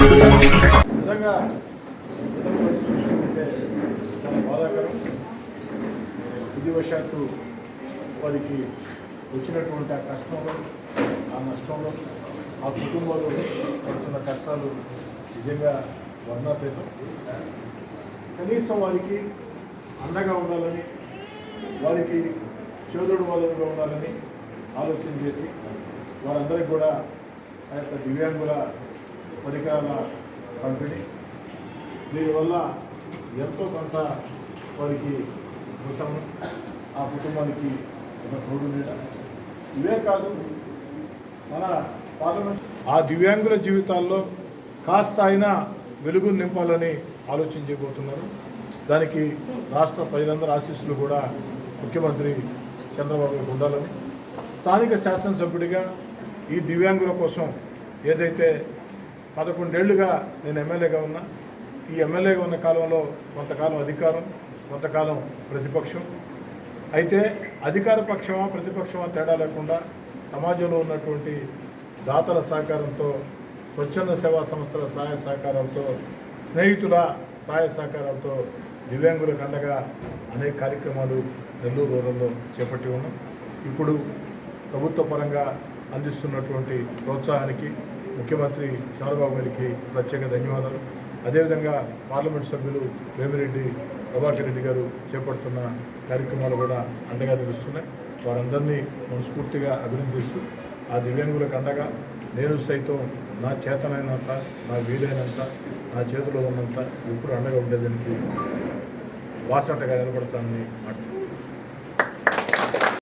నిజంగా విధివశాత్తు వారికి వచ్చినటువంటి ఆ కష్టంలో ఆ నష్టంలో ఆ కుటుంబంలో పడుతున్న కష్టాలు నిజంగా వర్ణాతీతం. కనీసం వారికి అండగా ఉండాలని వారికి చోదుడు వాళ్ళుగా ఉండాలని ఆలోచన చేసి వారందరికీ కూడా ఆ యొక్క దివ్యాంగుల పరికరాల పంపిణీ. దీనివల్ల ఎంతో కొంత వారికి ఉపశమనం ఆ కుటుంబానికి ఒక తోడు ఇవే కాదు మన పార్లమెంట్ ఆ దివ్యాంగుల జీవితాల్లో కాస్త అయినా వెలుగు నింపాలని ఆలోచన చేయబోతున్నారు. దానికి రాష్ట్ర ప్రజలందరూ ఆశీస్సులు కూడా ముఖ్యమంత్రి చంద్రబాబు ఉండాలని. స్థానిక శాసనసభ్యుడిగా ఈ దివ్యాంగుల కోసం ఏదైతే పదకొండేళ్ళుగా నేను ఎమ్మెల్యేగా ఉన్నా. ఈ ఎమ్మెల్యేగా ఉన్న కాలంలో కొంతకాలం అధికారం కొంతకాలం ప్రతిపక్షం. అయితే అధికార పక్షమా ప్రతిపక్షమా తేడా లేకుండా సమాజంలో ఉన్నటువంటి దాతల సహకారంతో స్వచ్ఛంద సేవా సంస్థల సహాయ సహకారాలతో స్నేహితుల సహాయ సహకారాలతో దివ్యాంగుల కండగా అనేక కార్యక్రమాలు నెల్లూరు రూరల్లో చేపట్టి ఉన్నాం. ఇప్పుడు ప్రభుత్వ పరంగా అందిస్తున్నటువంటి ప్రోత్సాహానికి ముఖ్యమంత్రి చంద్రబాబు గారికి ప్రత్యేక ధన్యవాదాలు. అదేవిధంగా పార్లమెంట్ సభ్యులు వేమిరెడ్డి ప్రభాకర్ రెడ్డి గారు చేపడుతున్న కార్యక్రమాలు కూడా అండగా నిలుస్తున్నాయి. వారందరినీ మనస్ఫూర్తిగా అభినందిస్తూ ఆ దివ్యాంగులకు అండగా నేను సైతం నా చేతనైనంత నా వీలైనంత నా చేతిలో ఉన్నంత ఎప్పుడు అండగా ఉండేదానికి వాసంటగా నిలబడతానని మాట